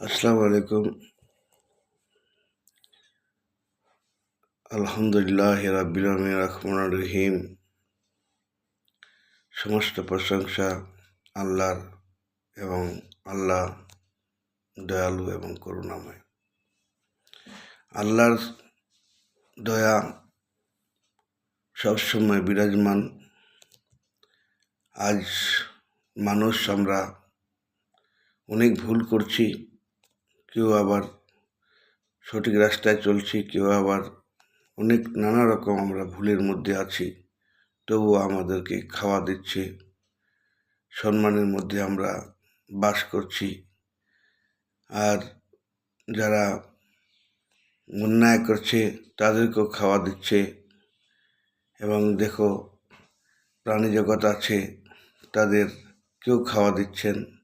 আসসালামু আলাইকুম। আলহামদুলিল্লাহ আলামিন রহমান রহিম। সমস্ত প্রশংসা আল্লাহর এবং আল্লাহ দয়ালু এবং করুণাময়। আল্লাহর দয়া সবসময় বিরাজমান। আজ মানুষ আমরা অনেক ভুল করছি। কেউ আবার সঠিক রাস্তায় চলছি, কেউ আবার অনেক নানা রকম আমরা ভুলের মধ্যে আছি। তবুও আমাদেরকে খাওয়া দিচ্ছে, সম্মানের মধ্যে আমরা বাস করছি। আর যারা অন্যায় করছে, তাদেরকেও খাওয়া দিচ্ছে। এবং দেখো, প্রাণী জগৎ আছে, তাদের কেউ খাওয়া দিচ্ছেন।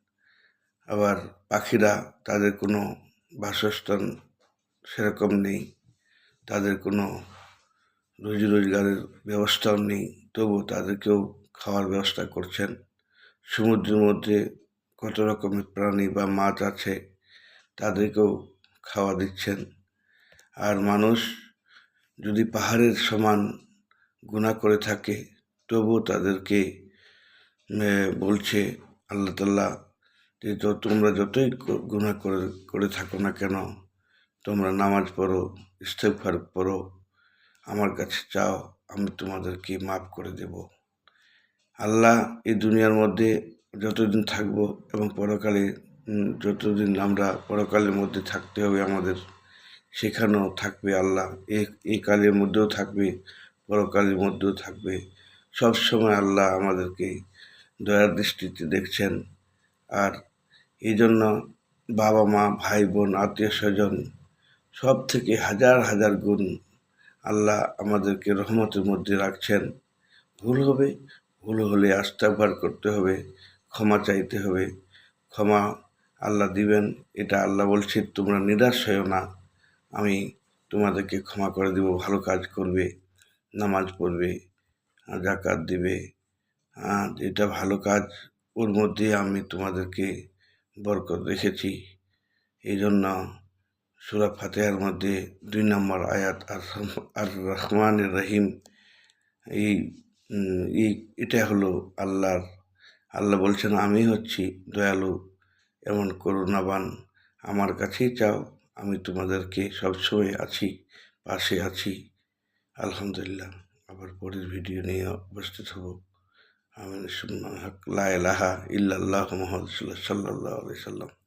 আবার পাখিরা তাদের কোনো বাসস্থান সেরকম নেই, তাদের কোনো রুজি রোজগারের ব্যবস্থাও নেই তবু তাদেরকেও খাওয়ার ব্যবস্থা করছেন। সমুদ্রের মধ্যে কত রকমের প্রাণী বা মাছ আছে, তাদেরকেও খাওয়া দিচ্ছেন। আর মানুষ যদি পাহাড়ের সমান গুণা করে থাকে, তবুও তাদেরকে বলছে আল্লাহ তাল্লাহ তো তোমরা যতই গুণা করে করে থাকো না কেন, তোমরা নামাজ পড়ো ইস্তেফার পড়ো, আমার কাছে চাও, আমি তোমাদেরকে মাফ করে দেব। আল্লাহ এই দুনিয়ার মধ্যে যতদিন থাকব এবং পরকালে যতদিন আমরা পরকালের মধ্যে থাকতে হবে আমাদের, সেখানেও থাকবে আল্লাহ। এই কালের মধ্যেও থাকবে, পরকালের মধ্যেও থাকবে। সব সময় আল্লাহ আমাদেরকে দয়ার দৃষ্টিতে দেখছেন। আর এই জন্য বাবা মা, ভাই বোন, আত্মীয় স্বজন সব থেকে হাজার হাজার গুণ আল্লাহ আমাদেরকে রহমতের মধ্যে রাখছেন। ভুল হবে, ভুল হলে আস্থাভার করতে হবে, ক্ষমা চাইতে হবে। ক্ষমা আল্লাহ দিবেন, এটা আল্লাহ বলছে, তোমরা নিরাশ হয়েও না। আমি তোমাদেরকে ক্ষমা করে দেব, ভালো কাজ করবে, নামাজ পড়বে জাকাত দিবে। এটা ভালো কাজ ওর মধ্যে আমি তোমাদেরকে বরকত রেখেছি। এই জন্য সুরা ফাতেহার মধ্যে দুই নম্বর আয়াত আর রহমান রহিম, এই এটা হলো আল্লাহর, আল্লাহ বলছেন, আমি হচ্ছি দয়ালু, এমন করুণাবান। আমার কাছেই চাও, আমি তোমাদেরকে সবসময় আছি, পাশে আছি। আলহামদুলিল্লাহ। আবার পরের ভিডিও নিয়ে উপস্থিত হব। লাহা ইল্লাল্লাহ মোহাম্মদ সাল্লাহ আলি সাল্লাম।